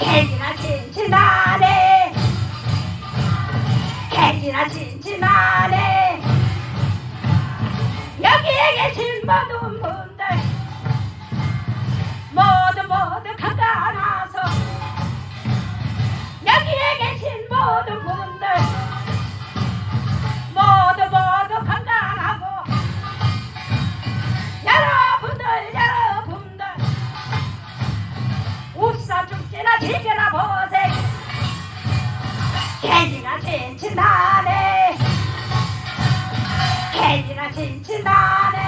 개지나 친친하네 개지나 친친하네 여기에 계신 모든 분들 모두 모두 건강하소 죽지나 지게나 보세. 개지나 친친하네 개지나 친친하네